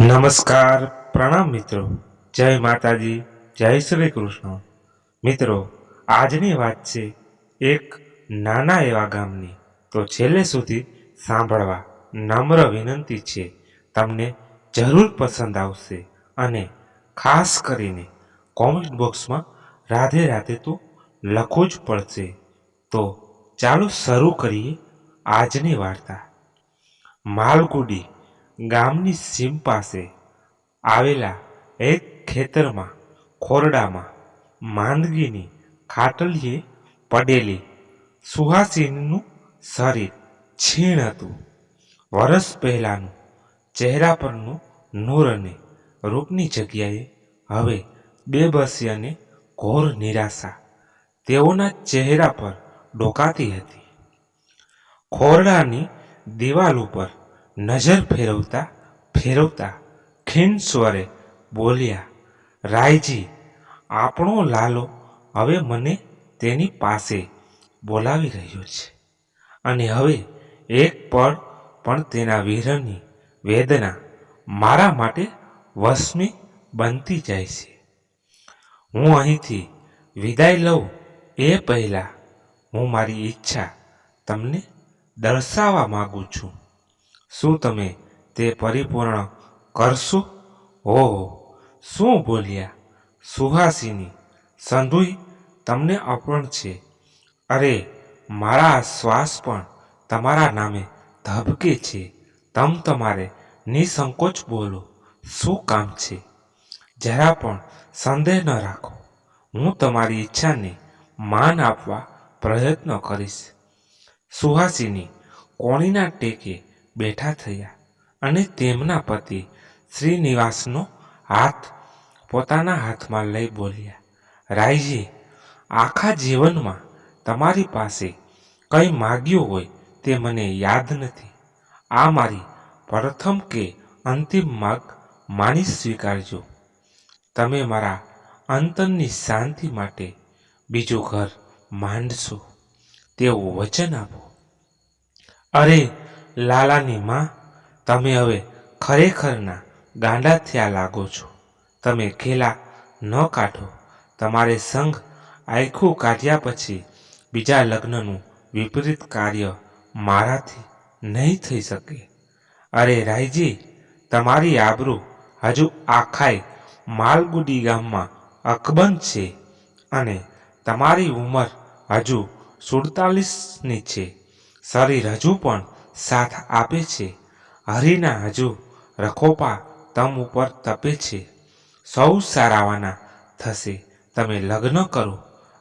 નમસ્કાર, પ્રણામ મિત્રો. જય માતાજી, જય શ્રી કૃષ્ણ. મિત્રો, આજની વાત છે એક નાના એવા ગામની. તો છેલ્લે સુધી સાંભળવા નમ્ર વિનંતી છે, તમને જરૂર પસંદ આવશે અને ખાસ કરીને કોમેન્ટ બોક્સમાં રાધે રાધે તો લખવું જ પડશે. તો ચાલો શરૂ કરીએ આજની વાર્તા. માલગુડી ગામની સીમ પાસે આવેલા એક ખેતરમાં, ખોરડામાં માંદગીની ખાટલીએ પડેલી સુહાસિનીનું શરીર છીણ હતું. વરસ પહેલાંનું ચહેરા પરનું નૂર અને રૂપની જગ્યાએ હવે બેબસી અને ઘોર નિરાશા તેઓના ચહેરા પર ડોકાતી હતી. ખોરડાની દિવાલ ઉપર નજર ફેરવતા ફેરવતા ખીણ સ્વરે બોલ્યા, રાયજી, આપણો લાલો હવે મને તેની પાસે બોલાવી રહ્યો છે. અને હવે એક પળ પણ તેના વિરહની વેદના મારા માટે વસમી બનતી જાય છે. હું અહીંથી વિદાય લઉં એ પહેલાં હું મારી ઈચ્છા તમને દર્શાવવા માગું છું. શું તમે તે પરિપૂર્ણ કરશો? ઓહો, શું બોલ્યા? સુહાસિની, સંધુઈ, તમને અપણ છે. અરે, મારા શ્વાસ પણ તમારા નામે ધબકે છે. તમ તમારે નિસંકોચ બોલો. શું કામ છે? જરા પણ સંદેહ ન રાખો. હું તમારી ઈચ્છાને માન આપવા પ્રયત્ન કરીશ. સુહાસિની, કોણીના ટેકે બેઠા થયા અને તેમના પતિ શ્રીનિવાસનો હાથ પોતાના હાથમાં લઈ બોલ્યા, રાયજી, આખા જીવનમાં તમારી પાસે કંઈ માગ્યું હોય તે મને યાદ નથી. આ મારી પ્રથમ કે અંતિમ માગ માની સ્વીકારજો. તમે મારા અંતરની શાંતિ માટે બીજું ઘર માંડશો. તેવું વચન આપો. અરે લાલાની માં તમે હવે ખરેખરના ગાંડા થયા લાગો છો. તમે ખેલા ન કાઢો. તમારે સંઘ આખું કાઢ્યા પછી બીજા લગ્નનું વિપરીત કાર્ય મારાથી નહીં થઈ શકે. અરે રાયજી, તમારી આબરૂ હજુ આખાય માલગુડી ગામમાં અકબંધ છે અને તમારી ઉંમર હજુ સુડતાલીસની છે. શરીર હજુ પણ સાથ આપે છે. હરિના હજુ રખોપા તમ ઉપર તપે છે. સૌ સારાવાના થશે. તમે લગ્ન કરો.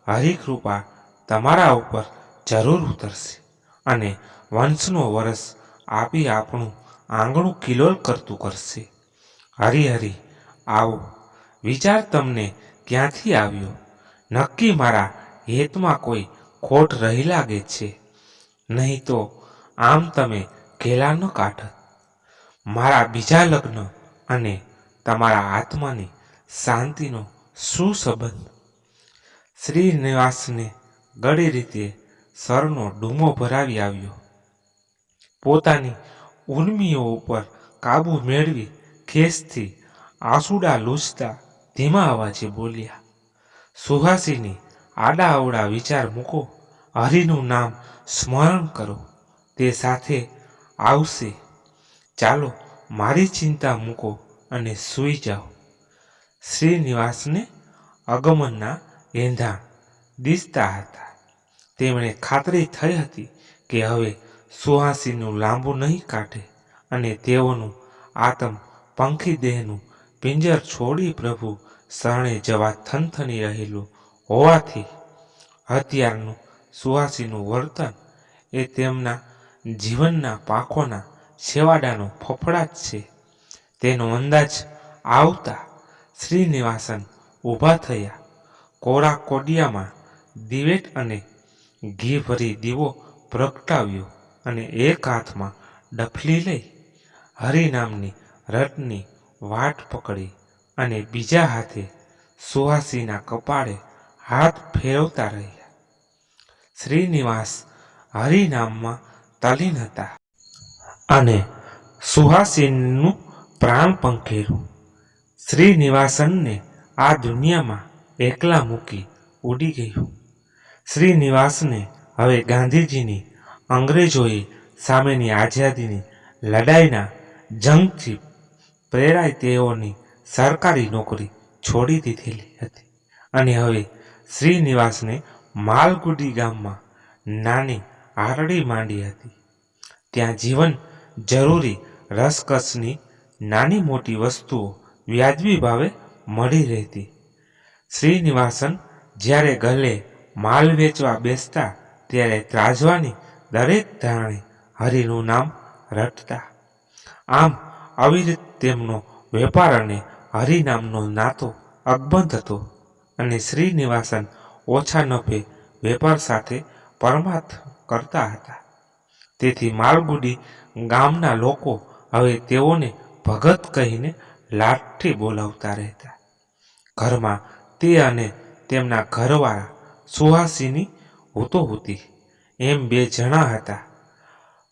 હરિકૃપા તમારા ઉપર જરૂર ઉતરશે. અને વંશનો વરસ આપી આપણું આંગણું કિલોલ કરતું કરશે. હરી હરી, આવો. વિચાર તમને ક્યાંથી આવ્યો? નક્કી મારા હેતમાં કોઈ ખોટ રહી લાગે છે? નહીં તો આમ તમે ઘેલા ન કાઢત મારા બીજા લગ્ન અને તમારા આત્માની શાંતિનો શું સંબંધ શ્રીનિવાસને ગળી રીતે સરનો ડૂમો ભરાવી આવ્યો. પોતાની ઉર્મીઓ ઉપર કાબુ મેળવી ખેસથી આંસુડા લૂછતા ધીમા અવાજે બોલ્યા, સુહાસીની આડા અવડા વિચાર મૂકો, હરિનું નામ સ્મરણ કરો. તે સાથે આવશે. ચાલો મારી ચિંતા મૂકો અને સૂઈ જાઓ. શ્રીનિવાસને અગમનના એંધાણ દિસતા હતા. તેમણે ખાતરી થઈ હતી કે હવે સુહાસીનું લાંબુ નહીં કાઢે અને તેઓનું આતમ પંખી દેહનું પિંજર છોડી પ્રભુ શરણે જવા થનથની રહેલું હોવાથી હત્યારનું સુહાસીનું વર્તન એ તેમના જીવનના પાકોના છેવાડાનો ફફડાટ છે. તેનો અંદાજ આવતા શ્રીનિવાસન ઊભા થયા. કોરા કોડિયામાં દિવેટ અને ઘી ભરી દીવો પ્રગટાવ્યો અને એક હાથમાં ડફલી લઈ હરિનામની રટની વાટ પકડી અને બીજા હાથે સુહાસીના કપાળે હાથ ફેરવતા રહ્યા. શ્રીનિવાસ હરિનામમાં તલીન હતા અને સુહાસિનનું પ્રાણ પંખેરું. શ્રીનિવાસનને આ દુનિયામાં એકલા મૂકી ઉડી ગયું. શ્રીનિવાસને હવે ગાંધીજીની અંગ્રેજોએ સામેની આઝાદીની લડાઈના જંગથી પ્રેરાય તેઓની સરકારી નોકરી છોડી દીધેલી હતી. અને હવે શ્રીનિવાસને માલગુડી ગામમાં નાની આરડી માંડી હતી. ત્યાં જીવન જરૂરી રસકસની નાની મોટી વસ્તુઓ વ્યાજબી ભાવે મળી રહેતી. શ્રીનિવાસન જ્યારે ગલે માલ વેચવા બેસતા ત્યારે ત્રાજવાની દરેક ધારણે હરિનું નામ રટતા. આમ આવી રીતે તેમનો વેપાર અને હરિનામનો નાતો અકબંધ હતો અને શ્રીનિવાસન ઓછા નફે વેપાર સાથે પરમાર્થ કરતા હતા. તેથી માલગુડી ગામના લોકો હવે તેઓને ભગત કહીને લાઠી બોલાવતા રહેતા. ઘરમાં તે અને તેમના ઘરવાળા સુહાસીની હોતો હતી એમ બે જણા હતા.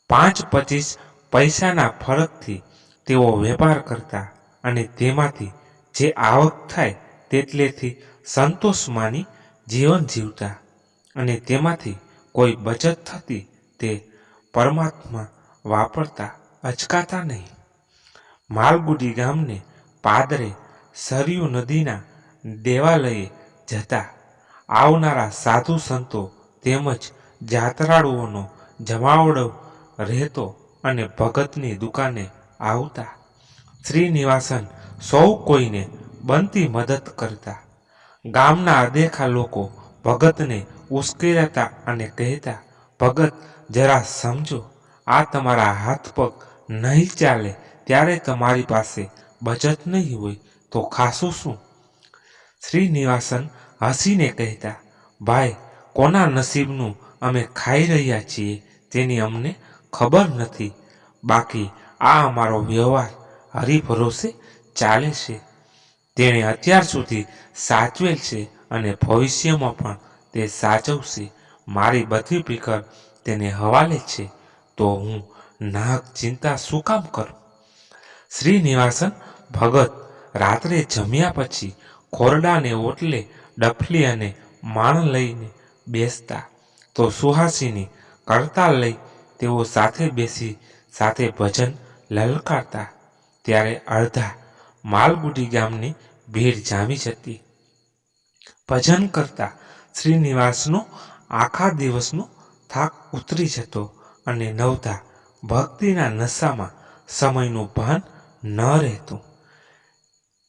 પાંચ પચીસ પૈસાના ફરકથી તેઓ વેપાર કરતા અને તેમાંથી જે આવક થાય તેટલેથી સંતોષ માની જીવન જીવતા અને તેમાંથી કોઈ બચત થતી તે પરમાત્મા વાપરતા અચકાતા નહીં. માલગુડી ગામને પાદરે સરયુ નદીના દેવાલયે જતા આવનારા સાધુ સંતો તેમજ જાત્રાળુઓનો જમાવડો રહેતો અને ભગતની દુકાને આવતા શ્રીનિવાસન સૌ કોઈને બનતી મદદ કરતા. ગામના અદેખા લોકો ભગતને ઉશ્કેરાતા અને કહેતા, ભગત, જરા સમજો, આ તમારા હાથ પગ નહીં ચાલે, ત્યારે તમારી પાસે બચત નહીં હોય, તો ખાસું શું? શ્રીનિવાસન હસીને કહેતા, ભાઈ, કોના નસીબનું અમે ખાઈ રહ્યા છીએ તેની અમને ખબર નથી. બાકી આ અમારો વ્યવહાર હરિભરોસે ચાલે છે. તેણે અત્યાર સુધી સાચવેલ છે અને ભવિષ્યમાં પણ તે સાચવશે. મારી બધી ફિકર તેને હવાલે છે. તો હું નાહક ચિંતા શું કામ કરું? શ્રીનિવાસન ભગત રાત્રે જમ્યા પછી ખોરડાને ઓટલે, ડફલી અને માણ લઈને બેસતા. તો સુહાસીની કરતા લઈ તેઓ સાથે બેસી સાથે ભજન લલકારતા. ત્યારે અડધા માલગુડી ગામની ભીડ જામી જતી. ભજન કરતા શ્રીનિવાસનો આખા દિવસનો થાક ઉતરી જતો અને નવતા ભક્તિના નશામાં સમયનું ભાન ન રહેતું.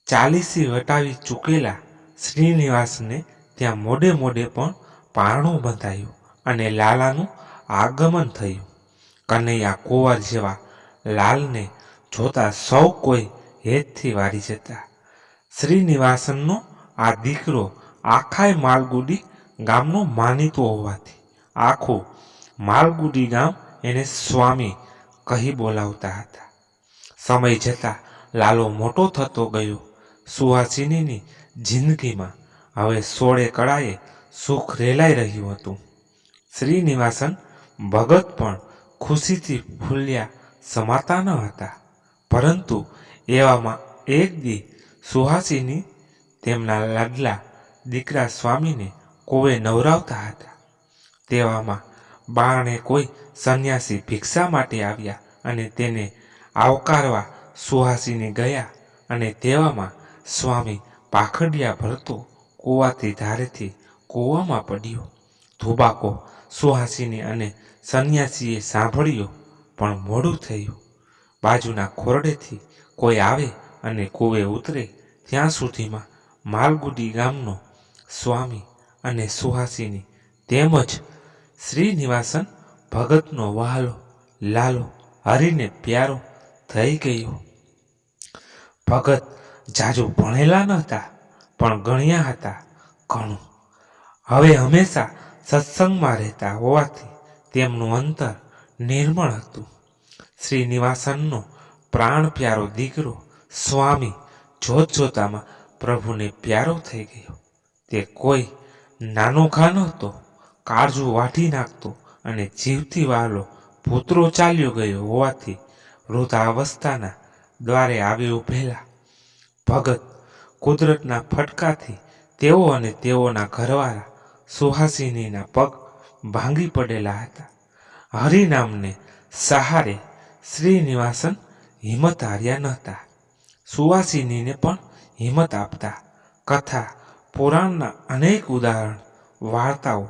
ચાલીસી વટાવી ચૂકેલા શ્રીનિવાસને ત્યાં મોડે મોડે પણ પારણું બંધાયું અને લાલાનું આગમન થયું. કનૈયા કુંવર જેવા લાલને જોતા સૌ કોઈ હેતથી વારી જતા. શ્રીનિવાસનનો આ દીકરો આખાય માલગુડી ગામનો માનીતો હોવાથી આખું માલગુડી ગામ એને સ્વામી કહી બોલાવતા હતા. સમય જતાં લાલો મોટો થતો ગયો. સુહાસિનીની જિંદગીમાં હવે સોળે કળાએ સુખ રેલાઈ રહ્યું હતું. શ્રીનિવાસન ભગત પણ ખુશીથી ફૂલ્યા સમાતા ન હતા. પરંતુ એવામાં એક દી સુહાસિની તેમના લાડલા દીકરા સ્વામીને કોવે નવરાવતા હતા. તેવામાં બારણે કોઈ સંન્યાસી ભિક્ષા માટે આવ્યા અને તેને આવકારવા સુહાસીને ગયા અને તેવામાં સ્વામી પાખડિયા ભરતો કૂવાથી ધારેથી કૂવામાં પડ્યો. ધુબાકો સુહાસીને અને સંન્યાસીએ સાંભળ્યો પણ મોડું થયું. બાજુના ખોરડેથી કોઈ આવે અને કૂવે ઉતરે ત્યાં સુધીમાં માલગુડી ગામનો સ્વામી અને સુહાસિની તેમજ શ્રીનિવાસન ભગતનો વહાલો, લાલો, હરીને પ્યારો થઈ ગયો. ભગત જાજુ ભણેલા નહોતા, પણ ગણ્યા હતા ઘણું. હવે હંમેશા સત્સંગમાં રહેતા હોવાથી તેમનું અંતર નિર્મળ હતું. શ્રીનિવાસનનો પ્રાણ પ્યારો દીકરો સ્વામી જોત જોતામાં પ્રભુને પ્યારો થઈ ગયો. તે કોઈ નાનો ખાન હતો, કાળજું વાઠી નાખતો અને જીવથી વાલો ભૂતરો ચાલ્યો ગયો હોવાથી વૃદ્ધાવસ્થાના દ્વારે આવી ઉભેલા ભગત કુદરતના ફટકાથી તેઓ અને તેઓના ઘરવાળા સુહાસિનીના પગ ભાંગી પડેલા હતા. હરિનામને સહારે શ્રીનિવાસન હિંમત હાર્યા નહોતા. સુવાસિનીને પણ હિંમત આપતા કથા પુરાણના અનેક ઉદાહરણ, વાર્તાઓ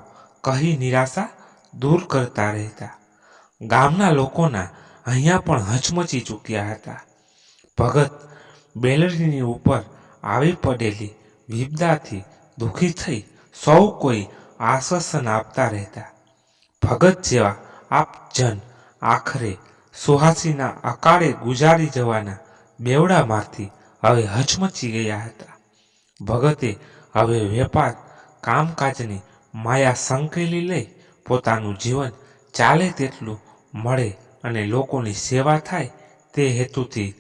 કહી નિરાશા દૂર કરતા રહેતા. ગામના લોકોના અહીંયા પણ હચમચી ચૂક્યા હતા. ભગત બેલરીની ઉપર આવી પડેલી વિપદાથી દુઃખી થઈ સૌ કોઈ આશ્વાસન આપતા રહેતા. ભગત જેવા આપજન આખરે સુહાસીના અકાળે ગુજારી જવાના બેવડામાંથી હવે હચમચી ગયા હતા. ભગતે હવે વેપાર, કામકાજની માયા સંકેલી લઈ પોતાનું જીવન ચાલે તેટલું મળે અને લોકોની સેવા થાય તે હેતુથી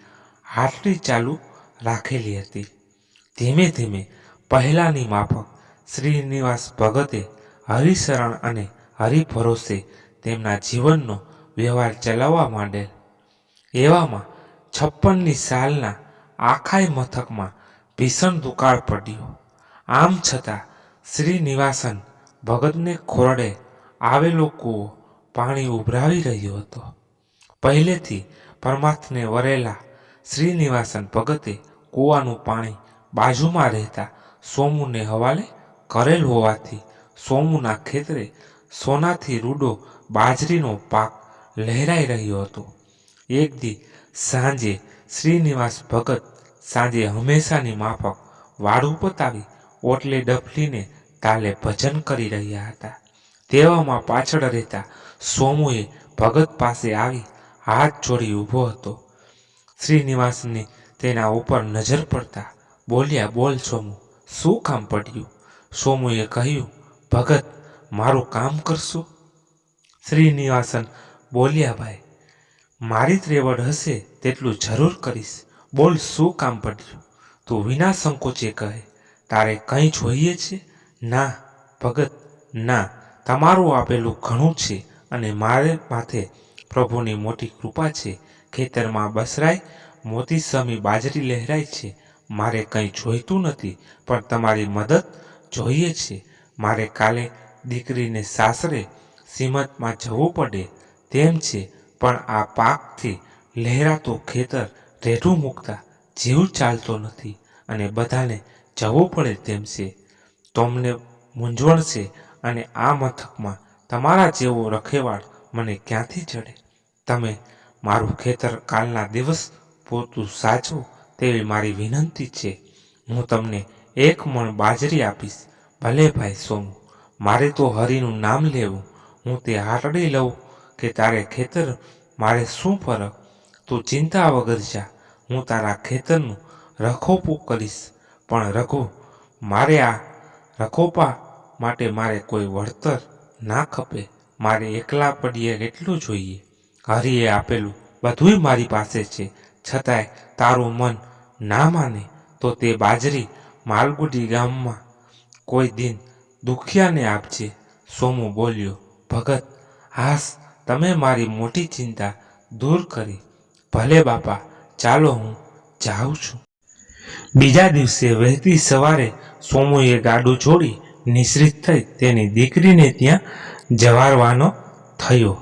હાટલી ચાલુ રાખેલી હતી. ધીમે ધીમે પહેલાંની માફક શ્રીનિવાસ ભગતે હરિશરણ અને હરિભરોસે તેમના જીવનનો વ્યવહાર ચલાવવા માંડેલ. એવામાં છપ્પનની સાલના આખાય મથકમાં ભીષણ દુકાળ પડ્યો. આમ છતાં શ્રીનિવાસન ભગતને ખોરડે આવેલો કૂવો પાણી ઉભરાવી રહ્યો હતો. પહેલેથી પરમાર્થને વરેલા શ્રીનિવાસન ભગતે કૂવાનું પાણી બાજુમાં રહેતા સોમુને હવાલે કરેલ હોવાથી સોમુના ખેતરે સોનાથી રૂડો બાજરીનો પાક લહેરાઈ રહ્યો હતો. એક દી સાંજે શ્રીનિવાસ ભગત સાંજે હંમેશાની માફક વાળું પતાવી ઓટલે ડફલીને તાલે ભજન કરી રહ્યા હતા. તેવામાં પાછળ રહેતા સોમુએ ભગત પાસે આવી હાથ જોડી ઊભો હતો. શ્રીનિવાસની તેના ઉપર નજર પડતા બોલ્યા, બોલ સોમુ, શું કામ પડ્યું? સોમુએ કહ્યું, ભગત, મારું કામ કરશો? શ્રીનિવાસન બોલ્યા, ભાઈ, મારી ત્રેવડ હશે તેટલું જરૂર કરીશ. બોલ શું કામ પડ્યું? તું વિના સંકોચે કહે, તારે કંઈ જોઈએ છે? ના, ભગત, ના. તમારું આપેલું ઘણું છે અને મારે માથે પ્રભુની મોટી કૃપા છે. ખેતરમાં બસરાય, મોતી સમી બાજરી લહેરાય છે. મારે કંઈ જોઈતું નથી, પણ તમારી મદદ જોઈએ છે. મારે કાલે દીકરીને સાસરે સીમતમાં જવું પડે તેમ છે, પણ આ પાકથી લહેરાતું ખેતર રેઢું મૂકતા જીવ ચાલતો નથી અને બધાને જવું પડે તેમ છે. તમને મૂંઝવણ છે અને આ મથકમાં તમારા જેવો રખેવાળ મને ક્યાંથી ચડે? તમે મારું ખેતર કાલના દિવસ પૂરતું સાચવો તેવી મારી વિનંતી છે. હું તમને એક મણ બાજરી આપીશ. ભલે ભાઈ સોમુ, મારે તો હરિનું નામ લેવું. હું તે હાટડી લઉં કે તારે ખેતર મારે શું ફરક? તું ચિંતા વગર જા. હું તારા ખેતરનું રખોપું કરીશ. પણ રઘુ, મારે આ રખોપા માટે મારે કોઈ વળતર ના ખપે. મારે એકલા પડીએ એટલું જોઈએ. હરિએ આપેલું બધુંય મારી પાસે છે. છતાંય તારું મન ના માને તો તે બાજરી માલગુડી ગામમાં કોઈ દિન દુખિયાને આપજે. સોમુ બોલ્યો, ભગત, હાસ, તમે મારી મોટી ચિંતા દૂર કરી. ભલે બાપા ચાલો હું જાઉં છું. બીજા દિવસે વહેતી સવારે સોમુએ ગાડું છોડી નિશ્રિત થઈ તેની દીકરીને ત્યાં જવારવાનો થયો.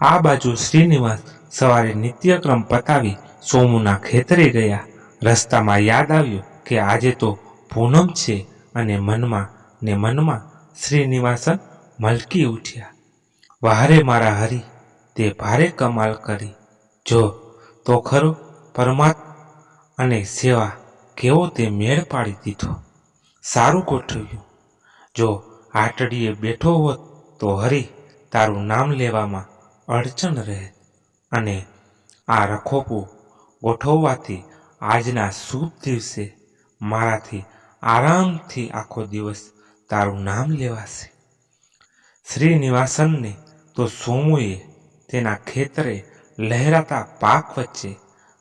આ બાજુ શ્રીનિવાસ સવારે નિત્યક્રમ પતાવી સોમુના ખેતરે ગયા. રસ્તામાં યાદ આવ્યું કે આજે તો પૂનમ છે અને મનમાં ને મનમાં શ્રીનિવાસન મલકી ઉઠ્યા. વહારે મારા હરી, તે ભારે કમાલ કરી. જો તો ખરો પરમાત્મ અને સેવા કેવો તે મેળ પાડી દીધો. સારું ગોઠવ્યું. જો આટડીએ બેઠો હોત તો હરી તારું નામ લેવામાં અડચણ રહે અને આ રખોપું ગોઠવવાથી આજના શુભ દિવસે મારાથી આરામથી આખો દિવસ તારું નામ લેવાશે. શ્રીનિવાસનને તો સોમુએ તેના ખેતરે લહેરાતા પાક વચ્ચે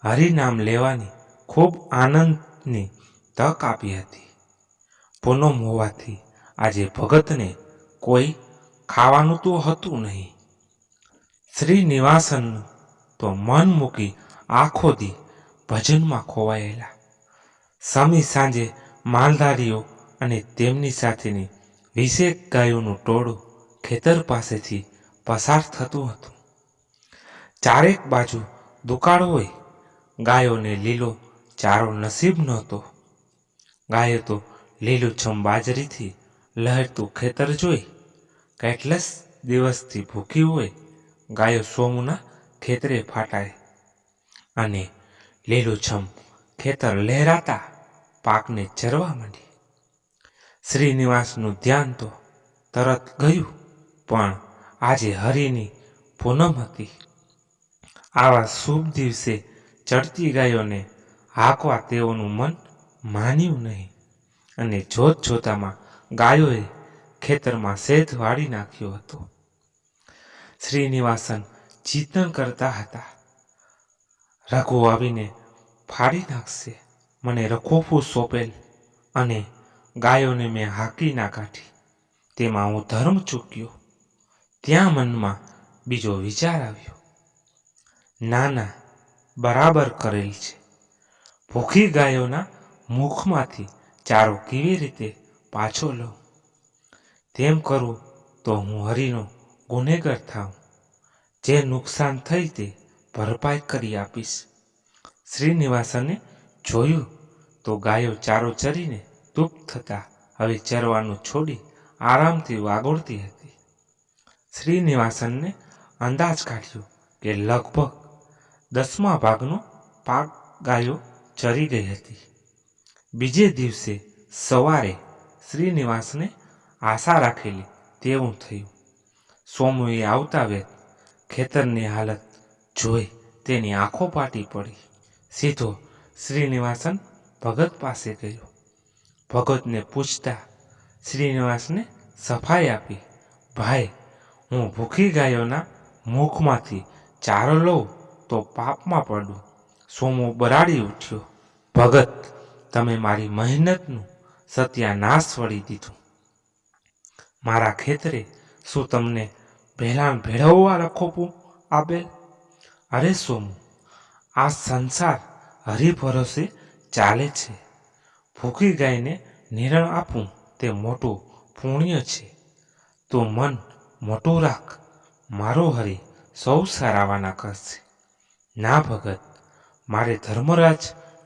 હરિનામ લેવાની ખૂબ આનંદની તક આપી હતી. પૂનમ હોવાથી આજે ભગતને કોઈ ખાવાનું તો હતું નહીં. શ્રીનિવાસન તો મન મૂકી આખો દી ભજનમાં ખોવાયેલા. સમી સાંજે માલધારીઓ અને તેમની સાથેની વીસેક ગાયોનું ટોળું ખેતર પાસેથી પસાર થતું હતું. ચારેક બાજુ દુકાળ હોય ગાયોને લીલો ચારો નસીબ નહોતો. ગાયો તો લીલુંછમ બાજરીથી લહેરતું ખેતર જોઈ. કેટલસ દિવસથી ભૂખી હોય, ગાયો સોમુના ખેતરે ફાટાય. અને લીલુંછમ ખેતર લહેરાતા પાકને ચરવા માંડી. શ્રીનિવાસનું ધ્યાન તો તરત ગયું, પણ આજે હરિની પૂનમ હતી. આવા શુભ દિવસે ચડતી ગાયોને હાંકવા તેઓનું મન માન્યું નહીં. અને જોત જોતામાં ગાયોએ ખેતરમાં શેધ વાળી નાખ્યો હતો. શ્રીનિવાસન ચિંતન કરતા હતા. રઘુ આવીને ફાડી નાખશે. મને રખોફું સોંપેલ અને ગાયોને મેં હાકી ના કાઢી. તેમાં હું ધર્મ ચૂક્યો. ત્યાં મનમાં બીજો વિચાર આવ્યો. ના ના બરાબર કરેલ છે. ભૂખી ગાયોના મુખમાંથી ચારો કેવી રીતે પાછો લઉં? તેમ કરું તો હું હરિનો ગુનેગર થાઉં, જે નુકસાન થઈ તે ભરપાઈ કરી આપીશ. શ્રીનિવાસને જોયું તો ગાયો ચારો ચરીને તૂપ થતા હવે ચરવાનું છોડી આરામથી વાગોળતી હતી. શ્રીનિવાસનને અંદાજ કાઢ્યો કે લગભગ દસમા ભાગનો પાક ગાયો ચરી ગઈ હતી. બીજે દિવસે સવારે શ્રીનિવાસને આશા રાખેલી તેવું થયું. સોમુએ આવતા વેત ખેતરની હાલત જોઈ તેની આંખો પાટી પડી. સીધો શ્રીનિવાસન ભગત પાસે ગયો. ભગતને પૂછતા શ્રીનિવાસને સફાઈ આપી, ભાઈ, હું ભૂખી ગાયોના મુખમાંથી ચારો લઉં? તો પાપમાં પડું. સોમો બરાડી ઉઠ્યો. ભગત, તમે મારી મહેનતનું સત્યાનાશ વળી દીધું. મારા ખેતરે શું તમને ભેલાણ ભેળવવા રખોપું આપેલ અરે સોમુ, આ સંસાર હરિભરોસે ચાલે છે. ભૂખી ગાયને નિરણ આપવું તે મોટું પુણ્ય છે. તો મન મોટું રાખ. મારો હરિ સૌ સારાવાના કરશે. ના ભગત, મારે ધર્મરાજ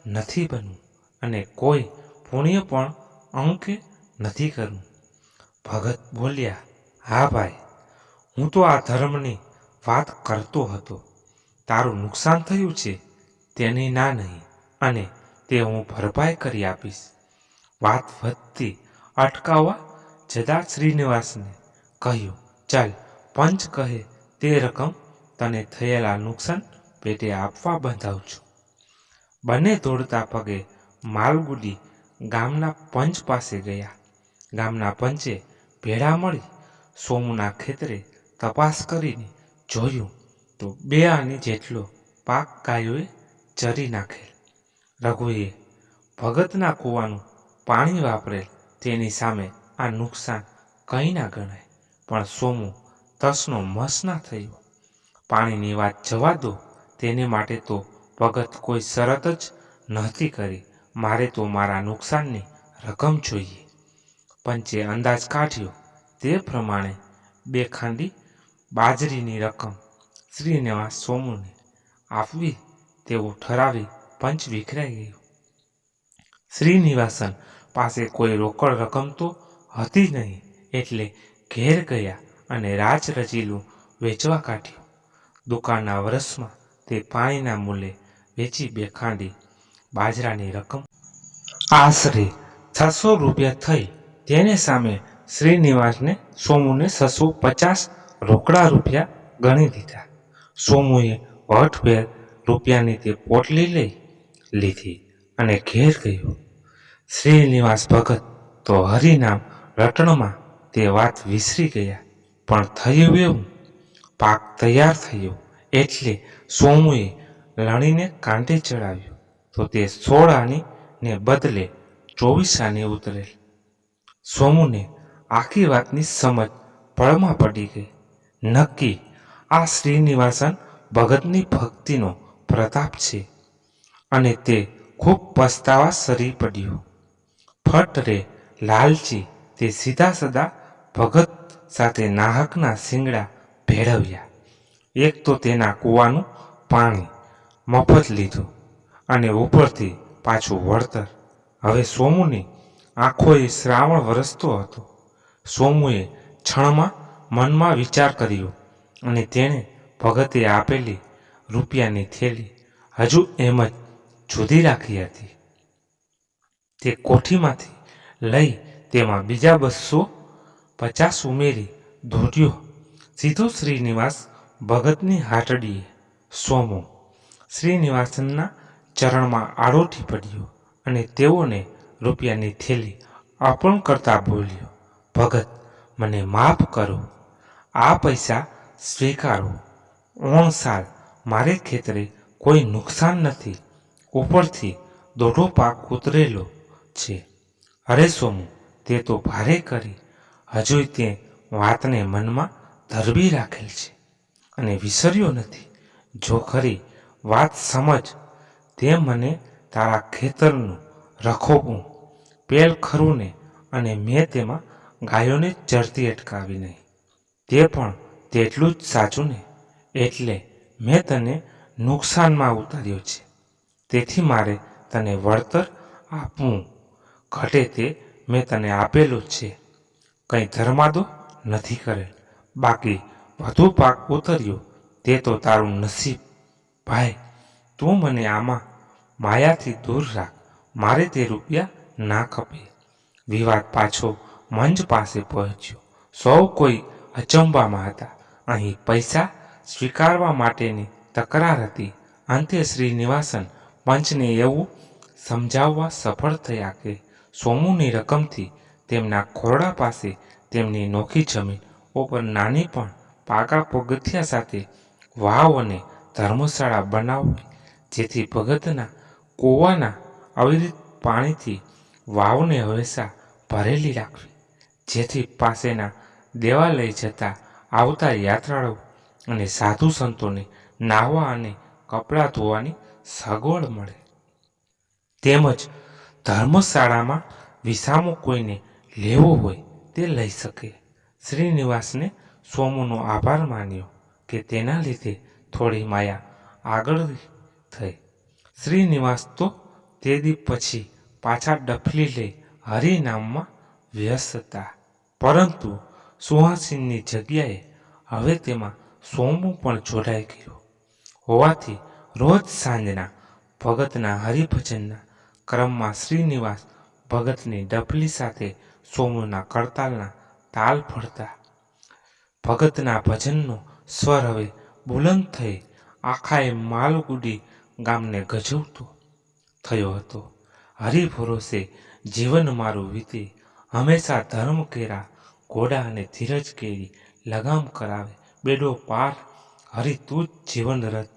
નથી બનવું અને કોઈ પુણ્ય પણ અંકે નથી કરવું. ભગત બોલ્યા, હા ભાઈ, હું તો આ ધર્મની વાત કરતો હતો. તારું નુકસાન થયું છે, તેની ના નહીં અને તે હું ભરપાઈ કરી આપીશ. વાત વધતી અટકાવવા જતા શ્રીનિવાસને કહ્યું, ચાલ, પંચ કહે તે રકમ તને થયેલા નુકસાન પેટે આપવા બંધાવ છું. બંને દોડતા પગે માલગુડી ગામના પંચ પાસે ગયા. ગામના પંચે ભેળા મળી સોમના ખેતરે તપાસ કરીને જોયું તો બે આની જેટલો પાક ગાયોએ ચરી નાખેલ. રઘુએ ભગતના કૂવાનું પાણી વાપરેલ તેની સામે આ નુકસાન કંઈ ના ગણાય, પણ સોમુ તસનો મસ ના થયો. પાણીની વાત જવા દો તેને માટે તો ભગત કોઈ શરત જ નહોતી કરી. મારે તો મારા નુકસાનની રકમ જોઈએ. પંચે અંદાજ કાઢ્યો તે પ્રમાણે બે ખાંડી બાજરીની રકમ શ્રીનિવાસ સોમુને આપવી તેવું ઠરાવી પંચ વિખરાઈ ગયો. શ્રીનિવાસન પાસે કોઈ રોકડ રકમ તો હતી નહીં, એટલે ઘેર ગયા અને રાજ રચીલું વેચવા કાઢ્યું. દુકાનના વર્ષમાં તે પાણીના મૂલ્યે વેચી બે ખાંડી બાજરાની રકમ આશરે છસો રૂપિયા થઈ. તેને સામે શ્રીનિવાસને સોમુને છસો પચાસ રોકડા રૂપિયા ગણી દીધા. સોમુએ વટભેર રૂપિયાની તે પોટલી લઈ લીધી અને ઘેર ગયો. શ્રીનિવાસ ભગત તો હરિનામ રટણમાં તે વાત વિસરી ગયા. પણ થયું એવું. પાક તૈયાર થયો. એટલે સોમુએ લણીને કાંઠે ચડાવ્યું. તો તે સોળ આની ને બદલે ચોવીસ આની ઉતરેલ. સોમુને આખી વાતની સમજ પળમાં પડી ગઈ. નક્કી આ શ્રીનિવાસન ભગતની ભક્તિનો પ્રતાપ છે અને તે ખૂબ પસ્તાવા સરી પડ્યો. ફટ રે લાલચી તે સીધા સદા ભગત સાથે નાહકના શિંગડા ભેળવ્યા. એક તો તેના કૂવાનું પાણી મફત લીધું અને ઉપરથી પાછું વળતર. હવે સોમુની આંખોએ શ્રાવણ વરસતો હતો. સોમુએ ક્ષણમાં મનમાં વિચાર કર્યો અને તેણે ભગતે આપેલી રૂપિયાની થેલી હજુ એમ જ જુદી રાખી હતી. તે કોઠીમાંથી લઈ તેમાં બીજા બસો પચાસ ઉમેરી દોડ્યો સીધો શ્રીનિવાસ ભગતની હાટડીએ સોમો શ્રીનિવાસનના ચરણમાં આડોઠી પડ્યો અને તેઓને રૂપિયાની થેલી અર્પણ કરતા બોલ્યો, ભગત, મને માફ કરો. આ પૈસા સ્વીકારો. ઓણ સાલ, મારે ખેતરે કોઈ નુકસાન નથી. ઉપરથી દોઢો પાક ઉતરેલો છે. અરે સોમુ, તે તો ભારે કરી. હજુ તે વાતને મનમાં ધરબી રાખેલ છે. અને વિસર્યો નથી. જો ખરી વાત સમજ, તે મને તારા ખેતરનું રખોપું પેલ ખરું ને અને મેં તેમાં ગાયોને ચરતી અટકાવી નહીં. તે પણ તેટલું જ સાચું ને? એટલે મેં તને નુકસાનમાં ઉતાર્યો છે. તેથી મારે તને વળતર આપવું. ઘટે તે મેં તને આપેલું છે. કંઈ ધર્માદો નથી કરેલ. બાકી વધુ પાક ઉતર્યો, તે તો તારું નસીબ. ભાઈ, તું મને આમાં માયાથી દૂર રાખ. મારે તે રૂપિયા ના ખપે. વિવાદ પાછો મંચ પાસે પહોંચ્યો. સૌ કોઈ અચંબામાં હતા. અહીં પૈસા સ્વીકારવા માટેની તકરાર હતી. અંતે શ્રીનિવાસન પંચને એવું સમજાવવા સફળ થયા કે સોમુની રકમથી તેમના ખોરડા પાસે તેમની નોખી જમીન ઉપર નાની પણ પાકા પગથિયા સાથે વાવ અને ધર્મશાળા બનાવવી જેથી ભગતના કૂવાના અવિરિત પાણીથી વાવને હંમેશા ભરેલી રાખવી, જેથી પાસેના દેવાલય જતા આવતા યાત્રાળુ અને સાધુ સંતોને નાહવા અને કપડાં ધોવાની સગવડ મળે. તેમજ ધર્મશાળામાં વિસામો કોઈને લેવો હોય તે લઈ શકે. શ્રીનિવાસને સોમુનો આભાર માન્યો કે તેના લીધે થોડી માયા આગળ થઈ. શ્રીનિવાસ તો તે દી પછી પાછા ડફલી લઈ હરિનામમાં વ્યસ્ત હતા. પરંતુ સુહાસિનની જગ્યાએ હવે તેમાં સોમુ પણ જોડાઈ ગયો. હોવાથી રોજ સાંજના ભગતના હરિભજનના ક્રમમાં શ્રીનિવાસ ભગતની ડફલી સાથે સોમુના કરતાલના તાલ ફરતા ભગતના ભજનનો સ્વર હવે બુલંદ થઈ આખાએ માલગુડી ગામને ગજવતો થયો હતો. હરિભરોસે જીવન મારું વીતે, હંમેશા ધર્મ કેરા, ઘોડા અને ધીરજ કેરી લગામ કરાવે, બેડો પાર. હરિ તું જ જીવન રથ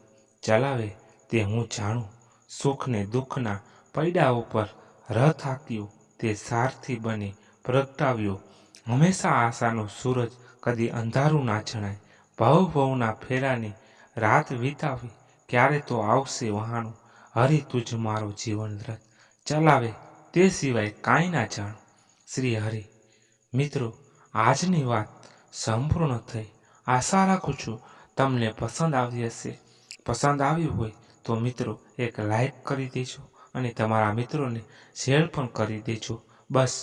ચલાવે તે હું જાણું સુખ ને દુઃખના પૈડા ઉપર રથ આક્યો તે સારથી બની પ્રગટાવ્યો. હંમેશા આશાનો સૂરજ કદી અંધારું ના જણાય. ભવ ભવના ફેરાની રાત વિતાવી, ક્યારે તો આવશે વહાણું. હરી તુજ મારો જીવન રથ. ચલાવે, તે સિવાય કાંઈ ના જાણું. શ્રી હરિ, મિત્રો, આજની વાત સંપૂર્ણ થઈ. આશા રાખું છું તમને પસંદ આવી હશે. પસંદ આવી હોય તો મિત્રો એક લાઈક કરી દેજો અને તમારા મિત્રોને શેર પણ કરી દેજો. બસ.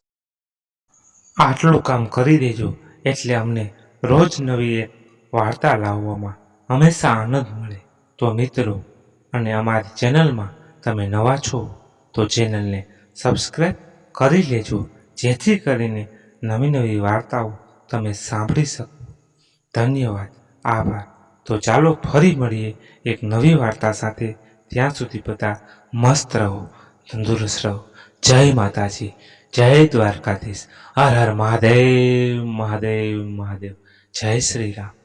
આટલું કામ કરી દેજો. એટલે અમને રોજ નવી એક વાર્તા લાવવામાં હંમેશા આનંદ મળે. તો મિત્રો, અને અમારી ચેનલમાં તમે નવા છો, તો ચેનલને સબસ્ક્રાઈબ કરી લેજો, જેથી કરીને નવી નવી વાર્તાઓ તમે સાંભળી શકો. ધન્યવાદ, આભાર. તો ચાલો ફરી મળીએ એક નવી વાર્તા સાથે. ત્યાં સુધી બધા મસ્ત રહો, તંદુરસ્ત રહો. જય માતાજી. જય દ્વારકાધીશ. હર હર મહાદેવ મહાદેવ મહાદેવ. જય શ્રી રામ.